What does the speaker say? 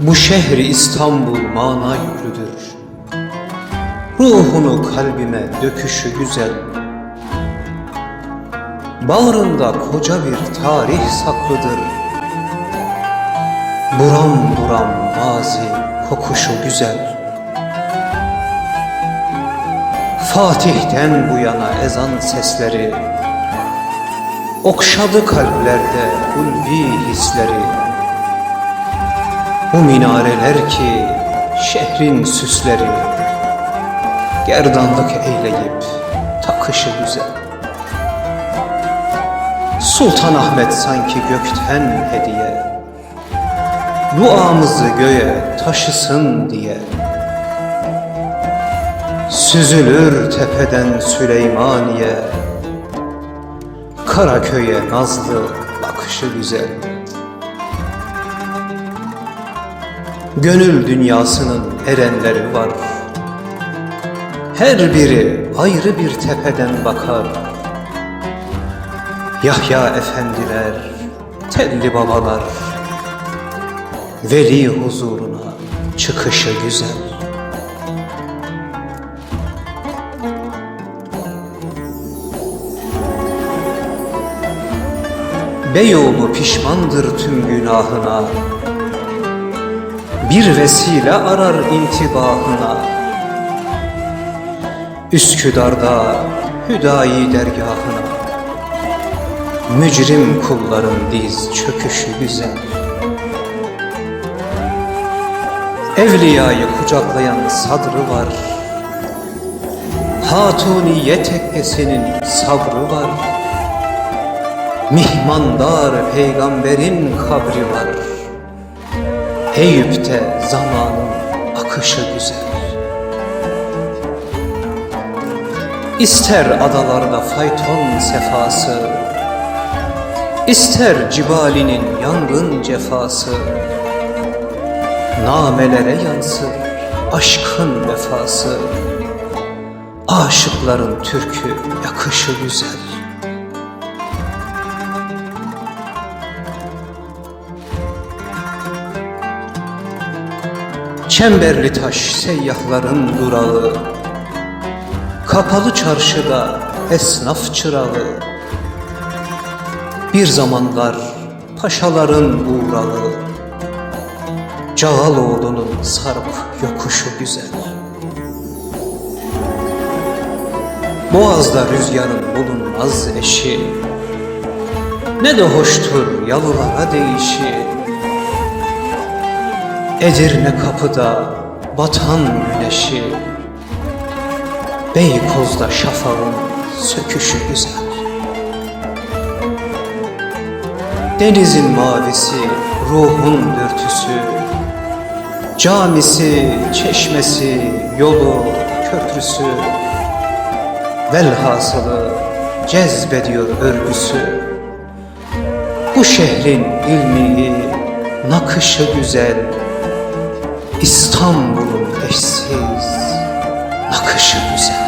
Bu şehri İstanbul mana yüklüdür. Ruhunu kalbime döküşü güzel. Bağrında koca bir tarih saklıdır. Buram buram mazi kokuşu güzel. Fatih'ten bu yana ezan sesleri Okşadı kalplerde ulvi hisleri Bu minareler ki şehrin süsleri Gerdanlık eyleyip takışı güzel. Sultan Ahmet sanki gökten hediye Duamızı göğe taşısın diye. Süzülür tepeden Süleymaniye Karaköy'e nazlı bakışı güzel Gönül dünyasının erenleri var. Her biri ayrı bir tepeden bakar. Yahya efendiler, telli babalar. Veli huzuruna çıkışı güzel. Beyoğlu pişmandır tüm günahına Bir vesile arar intibahına. Üsküdar'da Hüdayi dergahına. Mücrim kulların diz çöküşü güzel Evliyayı kucaklayan sadrı var. Hatuniye tekkesinin sabrı var. Mihmandar peygamberin kabri var Eyüp'te zamanın akışı güzel. İster adalarda fayton sefası İster cibalinin yangın cefası Namelere yansır aşkın vefası. Aşıkların türkü yakışı güzel Çemberli taş seyyahların durağı Kapalı çarşıda esnaf çırağı. Bir zamanlar paşaların uğrağı Cağaloğlu'nun sarp yokuşu güzel. Boğaz'da rüzgarın bulunmaz eşi Ne de hoştur yalılara değişi Edirne kapıda batan güneşi Beykoz'da şafağın söküşü güzel. Denizin mavisi ruhun dürtüsü Camisi, çeşmesi, yolu, köprüsü Velhasılı cezbediyor örgüsü. Bu şehrin ilmi, nakışı güzel İstanbul'un eşsiz nakışı güzel